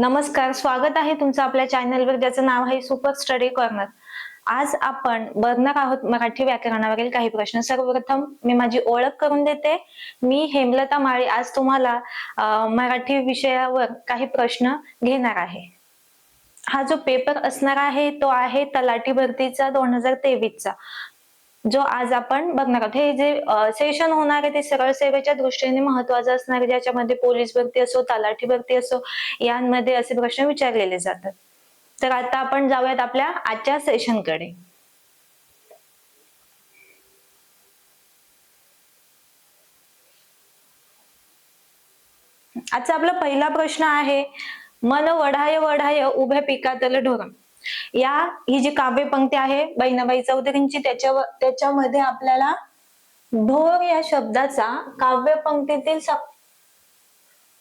नमस्कार स्वागत आहे तुमचं आपल्या चॅनलवर ज्याचं नाव आहे सुपर स्टडी कॉर्नर. आज आपण बघणार आहोत मराठी व्याकरणावरील काही प्रश्न. सर्वप्रथम मी माझी ओळख करून देते. मी हेमलता माळी. आज तुम्हाला मराठी विषयावर काही प्रश्न घेणार आहे. हा जो पेपर असणार आहे तो आहे तलाठी भरतीचा दोन हजार तेवीसचा. जो आज आपण बघणार आहोत. हे जे सेशन होणार आहे ते सरळ सेवेच्या दृष्टीने महत्वाचं असणार आहे. ज्याच्यामध्ये पोलीस भरती असो तलाठी भरती असो यांमध्ये असे प्रश्न विचारलेले जातात. तर आता आपण जाऊयात आपल्या आजच्या सेशनकडे आजचा आपला पहिला प्रश्न आहे मन वढाय वढाय उभ्या पिकातलं ढोरण या ही जी काव्य पंक्ती आहे बहिणाबाई चौधरींची त्याच्यावर त्याच्यामध्ये आपल्याला ढोर या शब्दाचा काव्य पंक्तीतील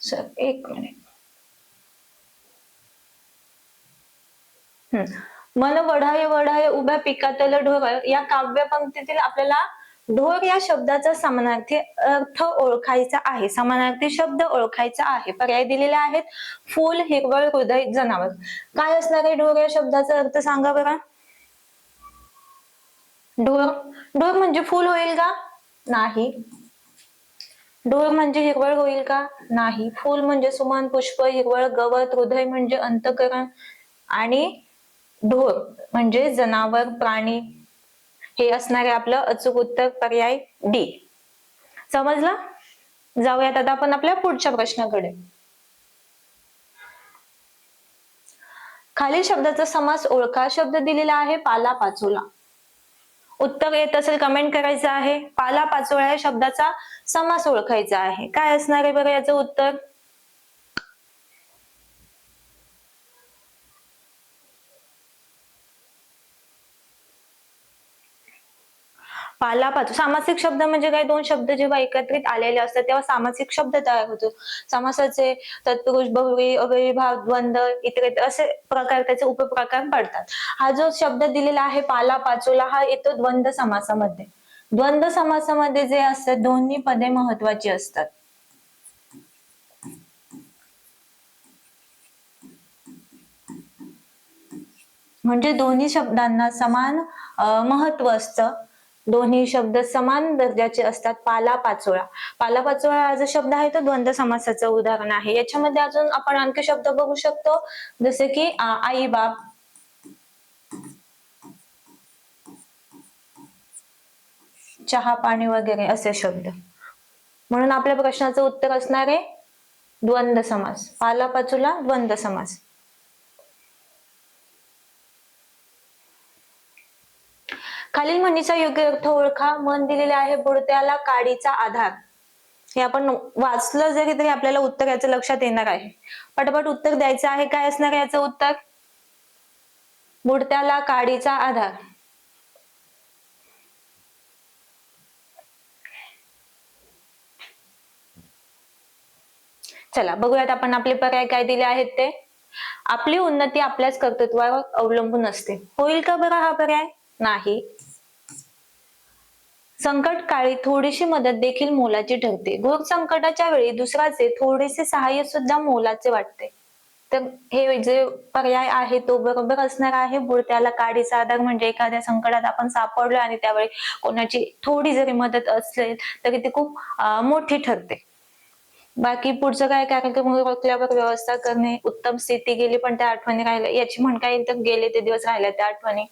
सर एक मिनिट हम्म. मन वढाय वढाय उभ्या पिकातलं ढोर या काव्य पंक्तीतील आपल्याला ढोर या शब्दाचा समानार्थी अर्थ ओळखायचा आहे. समानार्थी शब्द ओळखायचा आहे. पर्याय दिलेले आहेत. फूल हिरवळ हृदय जनावर. काय असणार आहे ढोर या शब्दाचा अर्थ सांगा बरं? ढोर. ढोर म्हणजे फूल होईल का? नाही. ढोर म्हणजे हिरवळ होईल का? नाही. फूल म्हणजे सुमन पुष्प हिरवळ गवत हृदय म्हणजे अंतकरण आणि ढोर म्हणजे जनावर प्राणी हे असणार आहे आपलं अचूक उत्तर पर्याय डी समजलं? जाऊयात आता आपण आपल्या पुढच्या प्रश्नाकडे. खालील शब्दाचा समास ओळखा. शब्द दिलेला आहे पाला पाचोला. उत्तर येत असेल कमेंट करायचं आहे. पाला पाचोळा या शब्दाचा समास ओळखायचा आहे. काय असणार आहे बरं याचं उत्तर? पालापाचो. सामासिक शब्द म्हणजे काय? दोन शब्द जेव्हा एकत्रित आलेले असतात तेव्हा सामासिक शब्द तयार होतो. समासाचे तत्पुरुष बहुवी अव्ययीभाव द्वंद्व इतर असे प्रकार त्याचे उपप्रकार पडतात. हा जो शब्द दिलेला आहे पाला पाचोला हा येतो द्वंद्व समासामध्ये. द्वंद्व समासामध्ये जे असतात दोन्ही पदे महत्वाची असतात. म्हणजे दोन्ही शब्दांना समान महत्त्व असतं. दोन्ही शब्द समान दर्जाचे असतात. पाला पाचोळा. पाला पाचोळा हा जो शब्द आहे तो द्वंद्व समासाचं उदाहरण आहे. याच्यामध्ये अजून आपण आणखी शब्द बघू शकतो. जसे की आई बाप. चहा पाणी वगैरे असे शब्द. म्हणून आपल्या प्रश्नाचं उत्तर असणार आहे द्वंद्व समास. पालापाचोला द्वंद्व समास. खालील म्हणीचा योग्य अर्थ ओळखा. मन दिलेले आहे बुडत्याला काडीचा आधार. हे आपण वाचलं जरी तरी आपल्याला उत्तर याचं लक्षात येणार आहे. पटपट उत्तर द्यायचं आहे काय असणार याचं उत्तर? बुडत्याला काडीचा आधार. चला बघूयात आपण आपले पर्याय काय दिले आहेत ते. आपली उन्नती आपल्याच कर्तृत्वावर अवलंबून असते. होईल का बरं हा पर्याय? नाही. संकट काळी थोडीशी मदत देखील मोलाची ठरते. घोर संकटाच्या वेळी दुसऱ्याचे थोडेसे सहाय्य सुद्धा मोलाचे वाटते. तर हे जे पर्याय आहे तो बरोबर असणार आहे. बुडत्याला काडीचा आधार म्हणजे एखाद्या संकटात आपण सापडलो आणि त्यावेळी कोणाची थोडी जरी मदत असेल तरी ती खूप मोठी ठरते. बाकी पुढचं काय? कार्यक्रम ओळखल्यावर व्यवस्था करणे उत्तम स्थिती गेली पण त्या आठवणी राहिल्या. याची म्हण येईल तर गेले ते दिवस राहिल्या त्या आठवणी.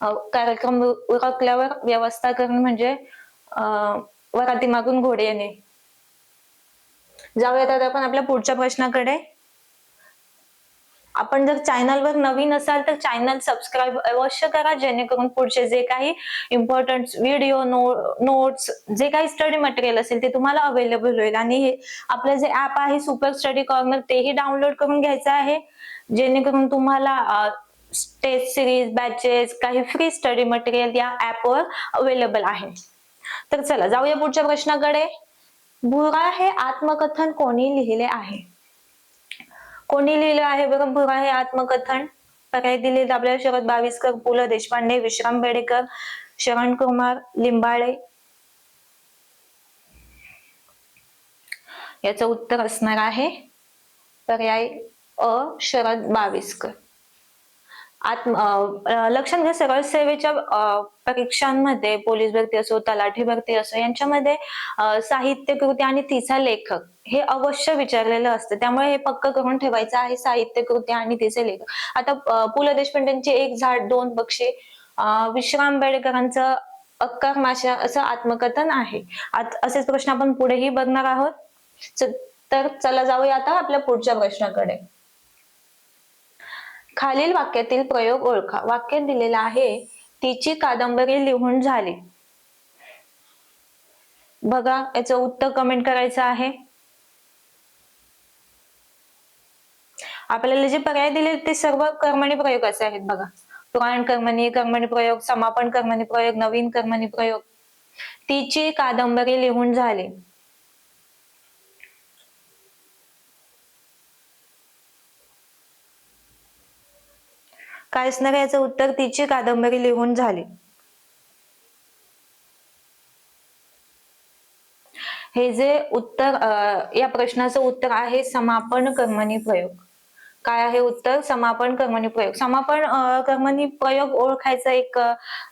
कार्यक्रम उरकल्यावर व्यवस्था करणे म्हणजे वराती मागून घोडे येणे. जाऊयात आता आपण आपल्या पुढच्या प्रश्नाकडे. आपण जर चॅनलवर नवीन असाल तर चॅनल सबस्क्राईब अवश्य करा जेणेकरून पुढचे जे काही इम्पॉर्टंट व्हिडिओ नोट्स जे काही स्टडी मटेरियल असेल ते तुम्हाला अवेलेबल होईल. आणि हे आपलं जे ऍप आहे सुपर स्टडी कॉर्नर तेही डाउनलोड करून घ्यायचं आहे. जेणेकरून तुम्हाला टेस्ट सिरीज बॅचेस काही फ्री स्टडी मटेरियल या ऍपवर अवेलेबल आहे. तर चला जाऊया पुढच्या प्रश्नाकडे. भुरा हे आत्मकथन कोणी लिहिले आहे? कोणी लिहिलं आहे बरं? भुरा हे आत्मकथन. पर्याय दिले आपल्याला शरद बावीसकर पु ल देशपांडे विश्राम बेडेकर शरण कुमार लिंबाळे. याचं उत्तर असणार आहे पर्याय अ शरद बाविस्कर. आत्म लक्षात घ्या सरळ सेवेच्या परीक्षांमध्ये पोलीस भरती असो तलाठी भरती असो यांच्यामध्ये साहित्य कृती आणि तिचा लेखक हे अवश्य विचारलेलं असतं. त्यामुळे हे पक्क करून ठेवायचं आहे साहित्य कृती आणि तिचे लेखक. आता पु ल देशपांडेंची एक झाड दोन पक्षी विश्राम बेडेकरांचं अक्कर माशा असं आत्मकथन आहे. आत- असेच प्रश्न आपण पुढेही बघणार आहोत. च- तर चला जाऊया आता आपल्या पुढच्या प्रश्नाकडे. खालील वाक्यातील प्रयोग ओळखा. वाक्य दिलेलं आहे तिची कादंबरी लिहून झाली. बघा याचं उत्तर कमेंट करायचं आहे. आपल्याला जे पर्याय दिले ते सर्व कर्मणी प्रयोग असे आहेत बघा. पुराण कर्मणी कर्मणी प्रयोग समापन कर्मणी प्रयोग नवीन कर्मणी प्रयोग. तिची कादंबरी लिहून झाली. काय असणार याचं उत्तर तिची कादंबरी लिहून झाली. हे जे उत्तर अं, या प्रश्नाचं उत्तर आहे समापन कर्मणी प्रयोग. काय आहे उत्तर? समापन कर्मणी प्रयोग. समापन कर्मणी प्रयोग ओळखायचं एक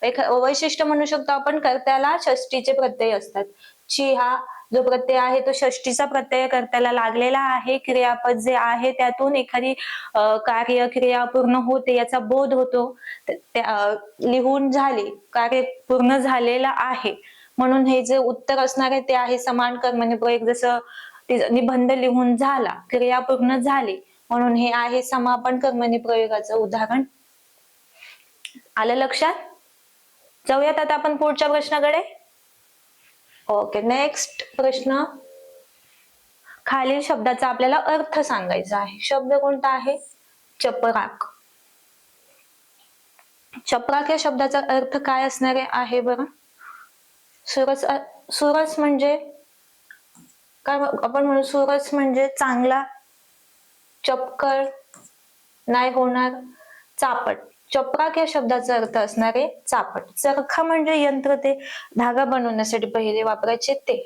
एक वैशिष्ट्य म्हणू शकतो आपण कर्त्याला षष्टीचे प्रत्यय असतात. ची हा जो प्रत्यय आहे तो षष्टीचा प्रत्यय कर्त्याला लागलेला आहे. क्रियापद जे आहे त्यातून एखादी कार्य क्रिया पूर्ण होते याचा बोध होतो. त्या- लिहून झाली कार्य पूर्ण झालेलं आहे. म्हणून हे जे उत्तर असणार आहे ते आहे समान कर्मणी म्हणजे प्रयोग जसं निबंध लिहून झाला क्रिया पूर्ण झाली म्हणून हे आहे समापन कर्मणी प्रयोगाचं उदाहरण. आलं लक्षात? जाऊयात आता आपण पुढच्या प्रश्नाकडे. ओके नेक्स्ट प्रश्न. खालील शब्दाचा आपल्याला अर्थ सांगायचा आहे. शब्द कोणता आहे? चपराक. चपराक या शब्दाचा अर्थ काय असणार आहे बरं? सुरस सुरस म्हणजे काय आपण म्हणू सुरस म्हणजे चांगला चपकळ नाही होणार चापट. चपराक या शब्दाचा अर्थ असणार आहे चापट. चरखा म्हणजे यंत्र ते धागा बनवण्यासाठी पहिले वापरायचे ते.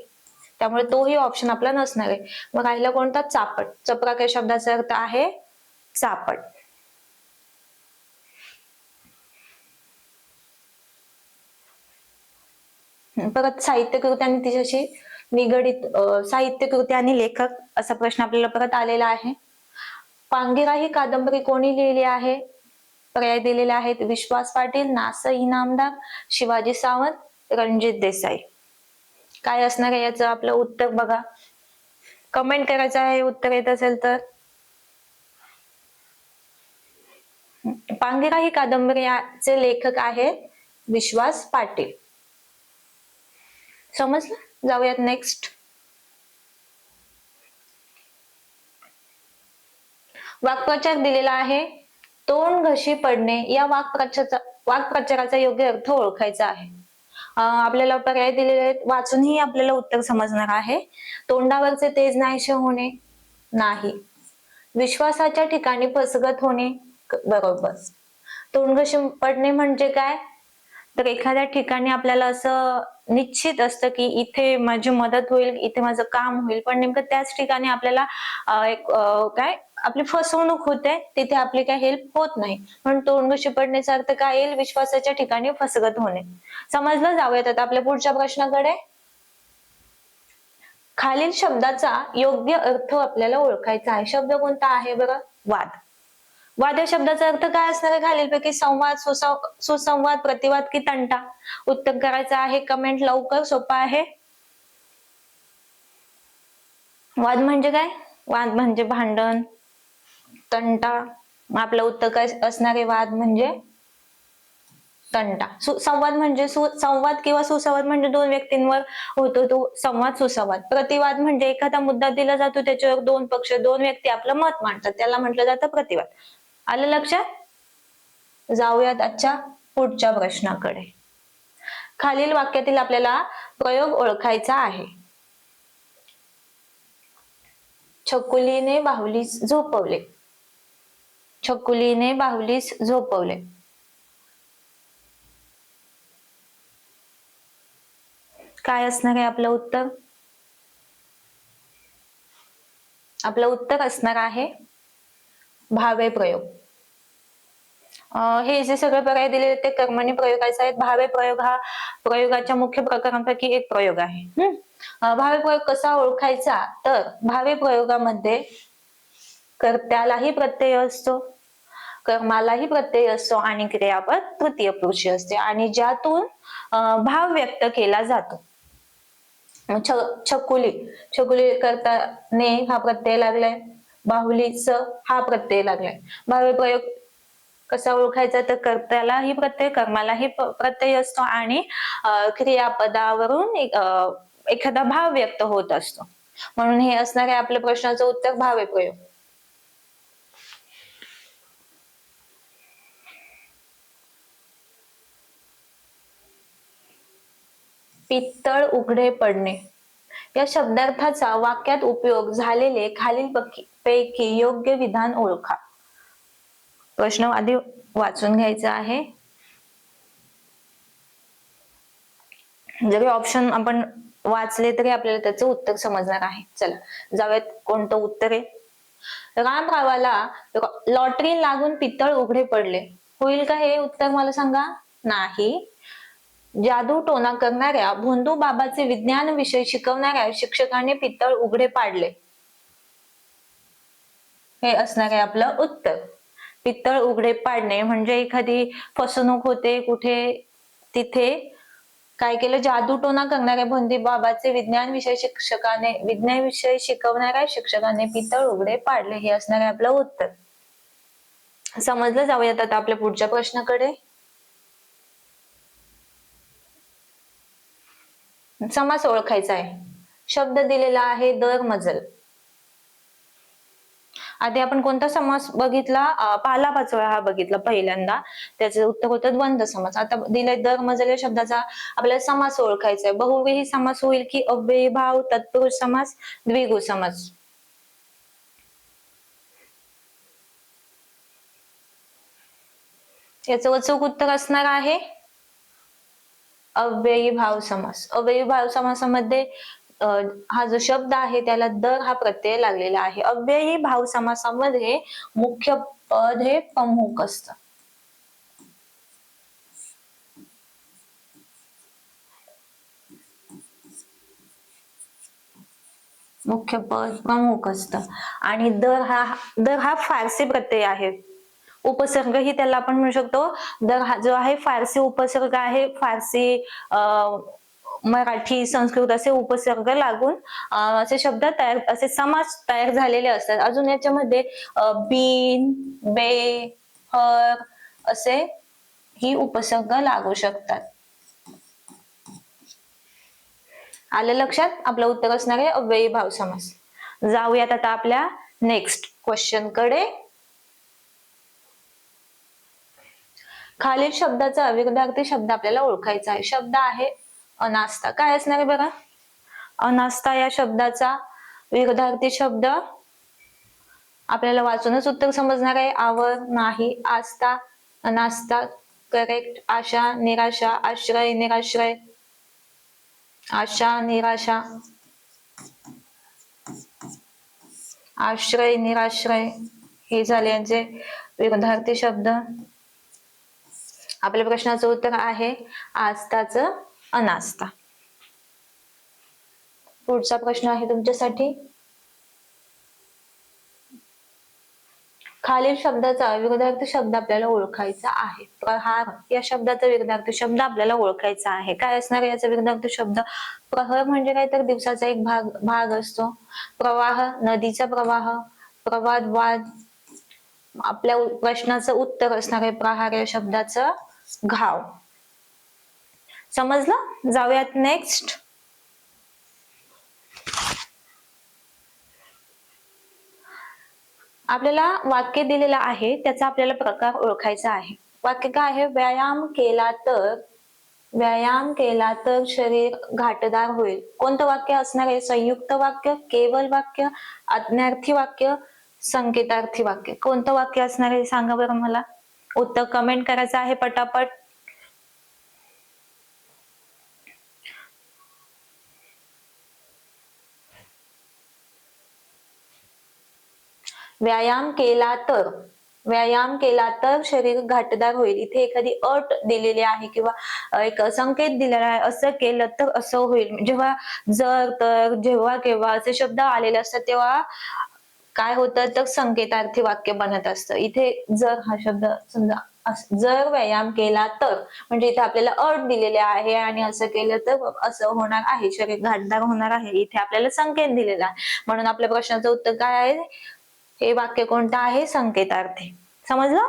त्यामुळे तोही ऑप्शन आपला नसणार आहे. मग राहिला कोणता? चापट. चपराक या शब्दाचा अर्थ आहे चापट. परत साहित्य कृती आणि तिच्याशी निगडित साहित्य कृती आणि लेखक असा प्रश्न आपल्याला परत आलेला आहे. पांगिरा ही कादंबरी कोणी लिहिली आहे? पर्याय दिलेले आहेत. विश्वास पाटील नास इनामदार शिवाजी सावंत रणजित देसाई. काय असणार आहे याचं आपलं उत्तर बघा. कमेंट करायचं आहे उत्तर येत असेल तर. पांगिरा ही कादंबरीचे लेखक आहेत विश्वास पाटील. समजलं? जाऊयात नेक्स्ट वाक्प्रचार दिलेला आहे. तोंड घशी पडणे या वाक्प्रचाराचा वाक्प्रचाराचा योग्य अर्थ ओळखायचा आहे. आपल्याला पर्याय दिलेले आहेत. वाचूनही आपल्याला उत्तर समजणार आहे. तोंडावरचे तेज नाहीसे होणे नाही. विश्वासाच्या ठिकाणी फसगत होणे बरोबर. तोंड घशी पडणे म्हणजे काय? तर एखाद्या ठिकाणी आपल्याला असं निश्चित असतं की इथे माझी मदत होईल इथे माझं काम होईल. पण नेमकं त्याच ठिकाणी आपल्याला एक काय आपली फसवणूक होते तिथे आपली काय हेल्प होत नाही. म्हणून तोंड शिपडण्याचा अर्थ काय येईल? विश्वासाच्या ठिकाणी फसगत होणे. समजलं जाऊयात आता आपल्या पुढच्या प्रश्नाकडे? खालील शब्दाचा योग्य अर्थ आपल्याला ओळखायचा आहे. शब्द कोणता आहे बरं? वाद. वाद शब्दाचा अर्थ काय असणार आहे? खालीलपैकी संवाद सुसंवाद प्रतिवाद की तंटा. उत्तर करायचं आहे कमेंट लवकर सोपा आहे. वाद म्हणजे काय? वाद म्हणजे भांडण तंटा. आपलं उत्तर काय असणारे वाद म्हणजे तंटा. संवाद म्हणजे सु- संवाद किंवा सुसंवाद म्हणजे दोन व्यक्तींवर होतो तो संवाद सुसंवाद. प्रतिवाद म्हणजे एखादा मुद्दा दिला जातो त्याच्यावर दोन पक्ष दोन व्यक्ती आपलं मत मांडतात. त्याला म्हटलं जातं प्रतिवाद. आलं लक्षात? जाऊयात आजच्या पुढच्या प्रश्नाकडे. खालील वाक्यातील आपल्याला प्रयोग ओळखायचा आहे. छकुलीने बाहुलीस झोपवले. छकुलीने बाहुलीस झोपवले. काय असणार आहे आपलं उत्तर? आपलं उत्तर असणार आहे भावे प्रयोग. हे जे सगळे पर्याय दिलेले ते कर्मणी प्रयोगाचे आहेत. भावे प्रयोग हा प्रयोगाच्या मुख्य प्रकारांपैकी एक प्रयोग आहे. भावे प्रयोग कसा ओळखायचा? तर भावे प्रयोगामध्ये कर्त्यालाही प्रत्यय असतो कर्मालाही प्रत्यय असतो आणि क्रियापद तृतीय पुरुषी असते आणि ज्यातून भाव व्यक्त केला जातो. छ- छकुली. छकुली करताने हा प्रत्यय लागलाय. बाहुलीच हा प्रत्यय लागलाय. भावे प्रयोग कसा ओळखायचा तर कर्त्यालाही प्रत्यय कर्मालाही प्रत्यय असतो आणि क्रियापदावरून एखादा भाव व्यक्त होत असतो. म्हणून हे असणार आहे आपल्या प्रश्नाचं उत्तर भावे प्रयोग. पित्तळ उघडे पडणे. या शब्दार्थाचा वाक्यात उपयोग झालेले खालील पैकी योग्य विधान ओळखा. प्रश्न आधी वाचून घ्यायचा आहे. जरी ऑप्शन आपण वाचले तरी आपल्याला त्याचं उत्तर समजणार आहे. चला जाऊयात कोणतं उत्तर आहे. रामरावाला लॉटरी लागून पितळ उघडे पडले. होईल का हे उत्तर मला सांगा? नाही. जादू टोना करणाऱ्या भोंदू बाबाचे विज्ञान विषय शिकवणाऱ्या शिक्षकाने पितळ उघडे पाडले. हे असणार आहे आपलं उत्तर. पितळ उघडे पाडणे म्हणजे एखादी फसवणूक होते कुठे तिथे. काय केलं? जादू टोना करणाऱ्या भोंदी बाबाचे विज्ञान विषय शिक्षकाने विज्ञान विषय शिकवणाऱ्या शिक्षकाने पितळ उघडे पाडले. हे असणार आहे आपलं उत्तर. समजलं? जाऊयात आता आपल्या पुढच्या प्रश्नाकडे. समास ओळखायचा आहे. शब्द दिलेला आहे दर मजल. आधी आपण कोणता समास बघितला? पाला पाचोळा हा बघितला पहिल्यांदा. त्याचं उत्तर होतं द्वंद्व समास. आता दिलाय दर मजल या शब्दाचा आपल्याला समास ओळखायचा आहे. बहुव्रीही समास होईल की अव्ययी भाव तत्पुरुष समास द्विगु समास. याचं अचूक उत्तर असणार आहे. अव्ययी भाव समास. अव्ययी भाव समासामध्ये हा जो शब्द आहे त्याला दर हा प्रत्यय लागलेला आहे. अव्ययी भाव समासामध्ये मुख्य पद हे प्रमुख असतं. मुख्य पद प्रमुख असतं. आणि दर हा दर हा फारसी प्रत्यय आहे. उपसर्ग ही त्याला आपण म्हणू शकतो. हा जो आहे फारसी उपसर्ग आहे. फारसी अं, मराठी संस्कृत असे उपसर्ग लागून असे शब्द तयार असे समास तयार झालेले असतात. अजून याच्यामध्ये बीन बिन बे हर असे ही उपसर्ग लागू शकतात. आलं लक्षात? आपलं उत्तर असणार आहे अव्ययी भाव समास जाऊयात आता आपल्या नेक्स्ट क्वेश्चनकडे. खालील शब्दाचा अविर्धार्थी शब्द आपल्याला ओळखायचा आहे. शब्द आहे अनास्था. काय असणार आहे बघा? अनास्था या शब्दाचा विरोधार्थी शब्द आपल्याला वाचूनच उत्तर समजणार आहे. आवर नाही आस्था अनास्था करेक्ट आशा निराशा आश्रय निराश्रय आशा निराशा आश्रय निराश्रय हे झाले यांचे विरोधार्थी शब्द. आपल्या प्रश्नाचं उत्तर आहे आस्थाचं अनास्ता. पुढचा प्रश्न आहे तुमच्यासाठी. खालील शब्दाचा विरोधार्थ शब्द आपल्याला ओळखायचा आहे. प्रहार या शब्दाचा विरोधार्थ शब्द आपल्याला ओळखायचा आहे. काय असणार याचा विरोधार्थ शब्द? प्रहर म्हणजे काय? तर दिवसाचा एक भाग भाग असतो. प्रवाह नदीचा प्रवाह प्रवाद वाद आपल्या प्रश्नाचं उत्तर असणार आहे प्रहार या शब्दाचं घाव. समजलं? जाऊयात नेक्स्ट आपल्याला वाक्य दिलेलं आहे त्याचा आपल्याला प्रकार ओळखायचा आहे. वाक्य काय आहे? व्यायाम केला तर व्यायाम केला तर शरीर घाटदार होईल. कोणतं वाक्य असणार आहे? संयुक्त वाक्य केवल वाक्य आज्ञार्थी वाक्य संकेतार्थी वाक्य. कोणतं वाक्य असणार आहे? सांगा बरं मला. उत्तर कमेंट करायचं आहे पटापट. व्यायाम केला तर व्यायाम केला तर शरीर घाटदार होईल. इथे एखादी अट दिलेली आहे किंवा एक संकेत दिलेला आहे असं केलं तर असं होईल. जेव्हा जर तर जेव्हा केव्हा असे शब्द आलेले असतात तेव्हा काय होतं तर संकेतार्थी वाक्य बनत असतं. इथे जर हा शब्द समजा जर व्यायाम केला तर म्हणजे इथे आपल्याला अट दिलेली आहे आणि असं केलं तर असं होणार आहे. शरीर घाटदार होणार आहे. इथे आपल्याला संकेत दिलेला आहे. म्हणून आपल्या प्रश्नाचं उत्तर काय आहे? हे वाक्य कोणतं आहे? संकेतार्थी. समजलं?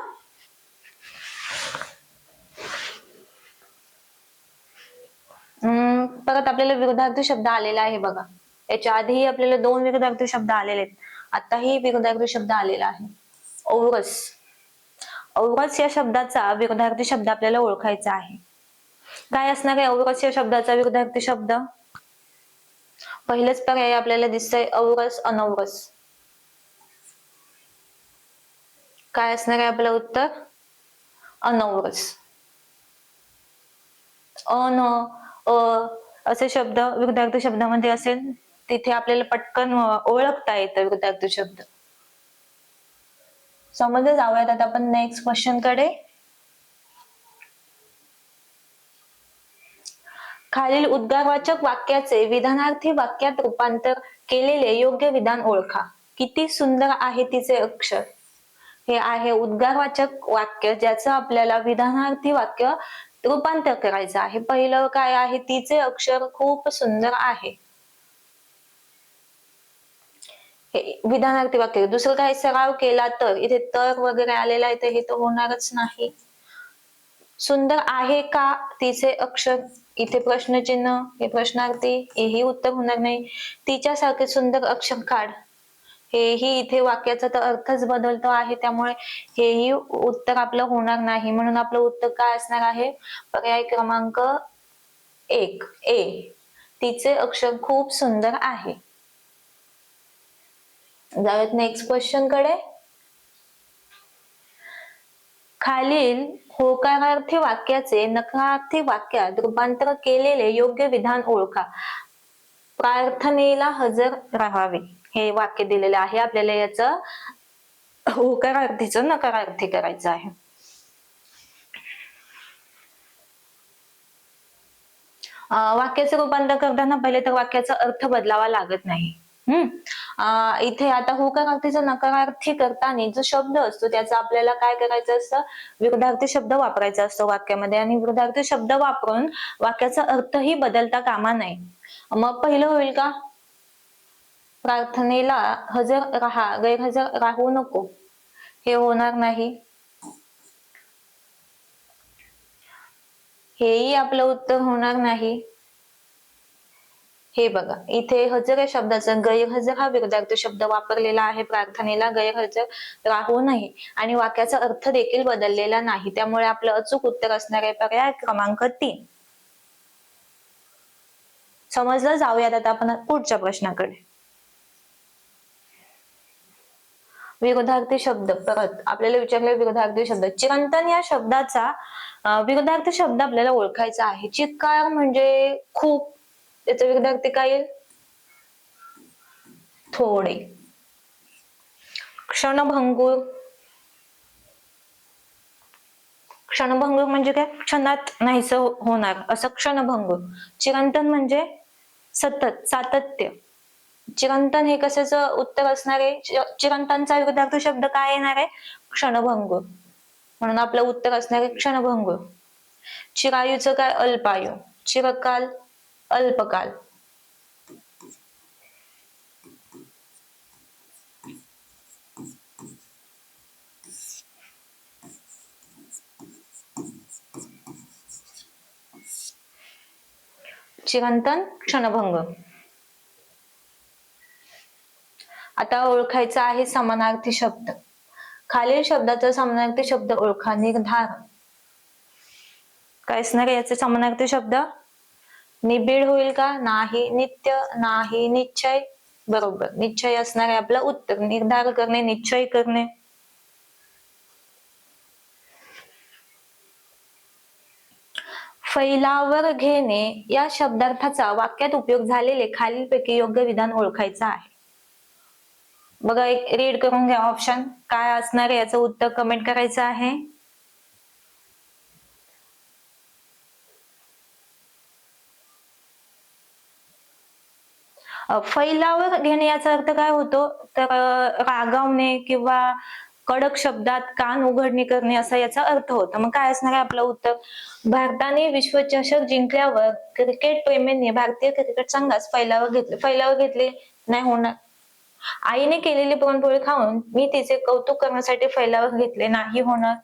परत आपल्याला विरोधार्थी शब्द आलेला आहे बघा. याच्या आधीही आपल्याला दोन विरोधार्थी शब्द आलेले आहेत. आताही विरोधार्थी शब्द आलेला आहे. औरस. औरस या शब्दाचा विरोधार्थी शब्द आपल्याला ओळखायचा आहे. काय असणार आहे औरस या शब्दाचा विरोधार्थी शब्द? पहिलेच पर्याय आपल्याला दिसतंय औरस अनौरस. काय असणार आहे आपलं उत्तर? अनौरस. अन अ असे शब्द विरुद्धार्थी शब्दामध्ये असेल? तिथे आपल्याला पटकन ओळखता येतं विरुद्धार्थी शब्द. समजलं? जाऊयात आता आपण नेक्स्ट क्वेश्चनकडे. खालील उद्गारवाचक वाक्याचे विधानार्थी वाक्यात रूपांतर केलेले योग्य विधान ओळखा. किती सुंदर आहे तिचे अक्षर. हे आहे उद्गारवाचक वाक्य ज्याचं आपल्याला विधानार्थी वाक्य रूपांतर करायचं आहे. पहिलं काय आहे? तिचे अक्षर खूप सुंदर आहे हे विधानार्थी वाक्य दुसरं काय सराव केला तर इथे तर वगैरे आलेला आहे तर हे तर होणारच नाही. सुंदर आहे का तिचे अक्षर? इथे प्रश्नचिन्ह हे प्रश्नार्थी हेही उत्तर होणार नाही. तिच्यासारखे सुंदर अक्षर काढ. हेही इथे वाक्याचा तर अर्थच बदलतो आहे त्यामुळे हेही उत्तर आपलं होणार नाही. म्हणून आपलं उत्तर काय असणार आहे? पर्याय क्रमांक एक ए. तिचे अक्षर खूप सुंदर आहे. जाऊयात नेक्स्ट क्वेश्चनकडे. खालील होकारार्थी वाक्याचे नकारार्थी वाक्यात रूपांतर केलेले योग्य विधान ओळखा. प्रार्थनेला हजर राहावे. हे वाक्य दिलेलं आहे. आपल्याला याचं होकारार्थीचं नकारार्थी करायचं आहे. वाक्याचे वाक्याचं रूपांतर करताना पहिले तर वाक्याचा अर्थ बदलावा लागत नाही. हम्म. इथे आता होकारार्थीचा नकारार्थी करताना जो शब्द असतो त्याचा आपल्याला काय करायचं असतं? विरुद्धार्थी शब्द वापरायचा असतो वाक्यामध्ये. आणि विरुद्धार्थी शब्द वापरून वाक्याचा अर्थही बदलता कामा नये. मग पहिलं होईल का? प्रार्थनेला हजर राहा गैरहजर राहू नको. हे होणार नाही. हेही आपलं उत्तर होणार नाही. हे बघा इथे हजर या शब्दाचा गैरहजर हा विरुद्धार्थ शब्द वापरलेला आहे. प्रार्थनेला गैरहजर राहू नये. आणि वाक्याचा अर्थ देखील बदललेला नाही. त्यामुळे आपलं अचूक उत्तर असणार आहे पर्याय क्रमांक तीन. समजलं? जाऊयात आता आपण पुढच्या प्रश्नाकडे. विरोधार्थी शब्द परत आपल्याला विचारले विरोधार्थी शब्द. चिरंतन या शब्दाचा विरोधार्थी शब्द आपल्याला ओळखायचा आहे. चित्कार म्हणजे खूप त्याचा विरोधार्थी काय येईल? थोडे. क्षणभंगूर क्षणभंगूर म्हणजे काय? क्षणात नाहीस होणार. असं क्षणभंगूर चिरंतन म्हणजे सतत सातत्य. चिरंतन हे कशाचं उत्तर असणार आहे? चिरंतनचा विरुद्धार्थ शब्द काय येणार आहे? क्षणभंगूर म्हणून आपलं उत्तर असणार आहे क्षणभंगूर चिरायूचं काय? अल्पायू. चिरकाल अल्पकाल. चिरंतन क्षणभंग. आता ओळखायचा आहे समानार्थी शब्द. खालील शब्दाचा समानार्थी शब्द ओळखा. निर्धार काय असणार याचे समानार्थी शब्द? निबिड होईल का? नाही. नित्य नाही. निश्चय. बरोबर. निश्चय असणार आहे आपलं उत्तर. निर्धार करणे निश्चय करणे. फैलावर घेणे या शब्दार्थाचा वाक्यात उपयोग झालेले खालीलपैकी योग्य विधान ओळखायचं आहे. बघा एक रीड करून घ्या ऑप्शन काय असणार आहे याचं उत्तर कमेंट करायचं आहे अ, फैलावर घेणे याचा अर्थ काय होतो? तर रागावणे किंवा कडक शब्दात कान उघडणी करणे असा याचा अर्थ होतो. मग काय असणार आहे आपलं उत्तर? भारताने विश्वचषक जिंकल्यावर क्रिकेट प्रेमींनी भारतीय क्रिकेट संघास फैलावर घेतले फैलावर घेतले? नाही होणार. आईने केलेली पुरणपोळी खाऊन मी तिचे कौतुक करण्यासाठी फैलावर घेतले. नाही होणार.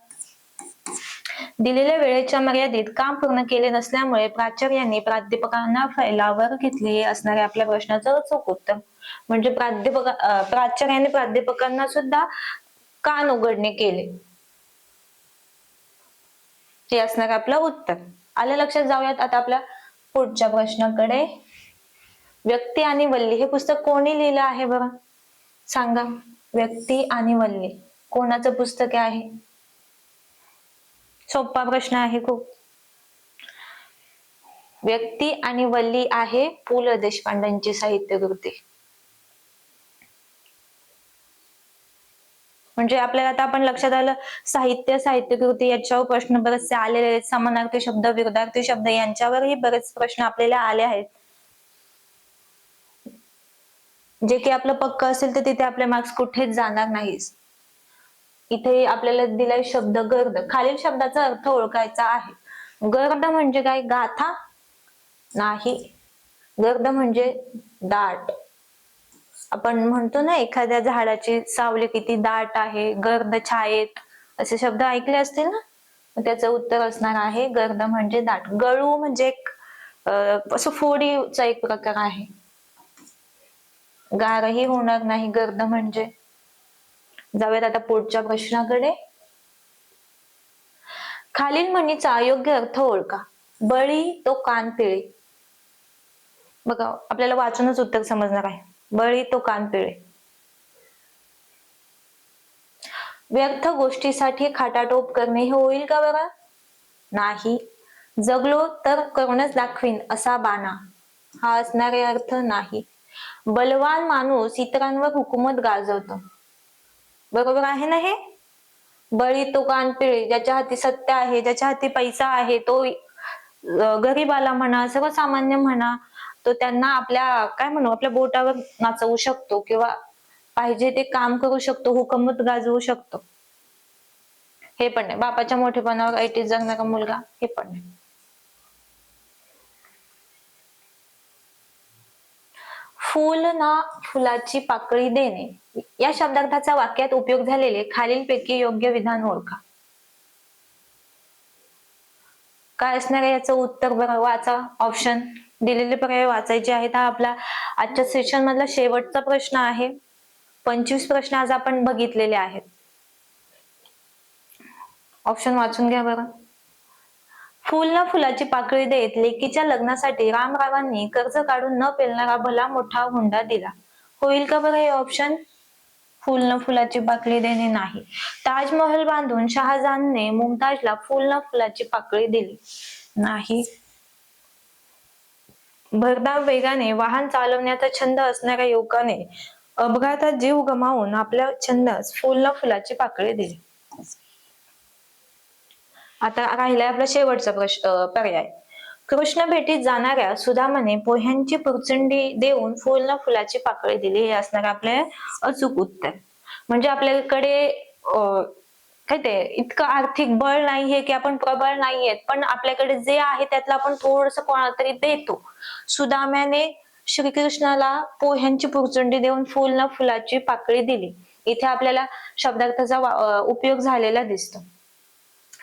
दिलेल्या वेळेच्या मर्यादेत काम पूर्ण केले नसल्यामुळे प्राचार्यांनी प्राध्यापकांना फैलावर घेतले हे असणारे आपल्या प्रश्नाचं अचूक उत्तर. म्हणजे प्राध्यापक प्राचार्यांनी प्राध्यापकांना सुद्धा कान उघडणे केले. हे असणार आपलं उत्तर. आलं लक्षात जाऊयात आता आपल्या पुढच्या प्रश्नाकडे. व्यक्ती आणि वल्ली हे पुस्तक कोणी लिहिलं आहे बरं? सांगा. व्यक्ती आणि वल्ली. कोणाचं पुस्तक आहे? सोपा प्रश्न आहे खूप. व्यक्ती आणि वल्ली आहे पु ल देशपांडेंची साहित्यकृती. म्हणजे आपल्याला आता आपण लक्षात आलं साहित्य साहित्यकृती याच्यावर प्रश्न बरेचसे आलेले आहेत. समानार्थी शब्द विरोधार्थी शब्द यांच्यावरही बरेच प्रश्न आपल्याला आले आहेत. जे की आपलं पक्क असेल तर तिथे आपले मार्क्स कुठेच जाणार नाहीत. इथे आपल्याला दिलाय शब्द गर्द. खालील शब्दाचा अर्थ ओळखायचा आहे. गर्द म्हणजे काय? गाथा नाही. गर्द म्हणजे दाट. आपण म्हणतो ना एखाद्या झाडाची सावली किती दाट आहे गर्द छायेत असे शब्द ऐकले असतील ना? त्याचं उत्तर असणार आहे गर्द म्हणजे दाट. गळू म्हणजे एक असं फोडीचा एक प्रकार आहे. गारही होणार नाही गर्द म्हणजे जाऊयात आता पुढच्या प्रश्नाकडे. खालील म्हणीचा योग्य अर्थ ओळखा. बळी तो कान पिळे बघा आपल्याला वाचूनच उत्तर समजणार आहे. बळी तो कान पिळे व्यर्थ गोष्टीसाठी खाटाटोप करणे हे होईल का बघा? नाही. जगलो तर करूनच दाखवीन असा बाणा. हा असणारे अर्थ नाही. बलवान माणूस इतरांवर हुकूमत गाजवतो. बरोबर आहे ना हे? बळी तो कानपिळे ज्याच्या हाती सत्य आहे ज्याच्या हाती पैसा आहे तो गरीबाला म्हणा सर्वसामान्य म्हणा तो त्यांना आपल्या काय म्हणू आपल्या बोटावर नाचवू शकतो किंवा पाहिजे ते काम करू शकतो हुकमत गाजवू शकतो. हे पण नाही बापाच्या मोठेपणावर ऐटीत जगणारा मुलगा हे पण नाही फूल ना फुलाची पाकळी देणे. या शब्दार्थाचा वाक्यात उपयोग झालेले खालीलपैकी योग्य विधान ओळखा. काय असणार आहे याचं उत्तर? बरं वाचा. ऑप्शन दिलेले पर्याय वाचायचे आहेत. हा आपला आजच्या सेशन मधला शेवटचा प्रश्न आहे. पंचवीस प्रश्न आज आपण बघितलेले आहेत. ऑप्शन वाचून घ्या बरं. फुल ना फुलाची पाकळी देत लेकीच्या लग्नासाठी रामरावांनी कर्ज काढून न पेलणारा भला मोठा हुंडा दिला. होईल का बरं हे ऑप्शन फुल न फुलाची पाकळी देणे नाही. ताजमहल बांधून शहाजानने मुमताजला फुल न फुलाची पाकळी दिली. नाही. भरधाव वेगाने वाहन चालवण्याचा छंद असणाऱ्या युवकाने अपघातात जीव गमावून आपल्या छंदास फुल न फुलाची पाकळी दिली. आता राहिलाय आपला शेवटचा प्रश्न पर्याय. कृष्ण भेटीत जाणाऱ्या सुदामाने पोह्यांची पुरचंडी देऊन फुल न फुलाची पाकळी दिली. हे असणार आपले अचूक उत्तर. म्हणजे आपल्याकडे अं, काय ते इतकं आर्थिक बळ नाहीये की आपण प्रबळ नाहीयेत पण आपल्याकडे जे आहे त्यातलं आपण थोडस कोणाला तरी देतो. सुदाम्याने श्रीकृष्णाला पोह्यांची पुरचंडी देऊन फुल न फुलाची पाकळी दिली. इथे आपल्याला शब्दार्थाचा उपयोग झालेला दिसतो.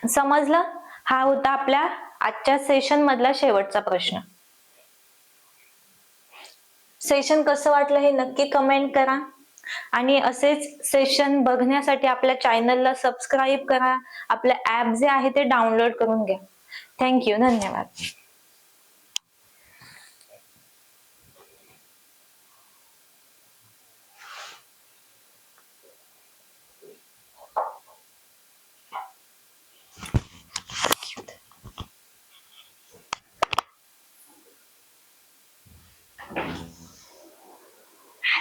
समजलं? हा होता आपल्या आजच्या सेशन मधला शेवटचा प्रश्न. सेशन कसं वाटलं हे नक्की कमेंट करा. आणि असेच सेशन बघण्यासाठी आपल्या चॅनलला सबस्क्राईब करा. आपलं ऍप जे आहे ते डाउनलोड करून घ्या. थँक्यू धन्यवाद.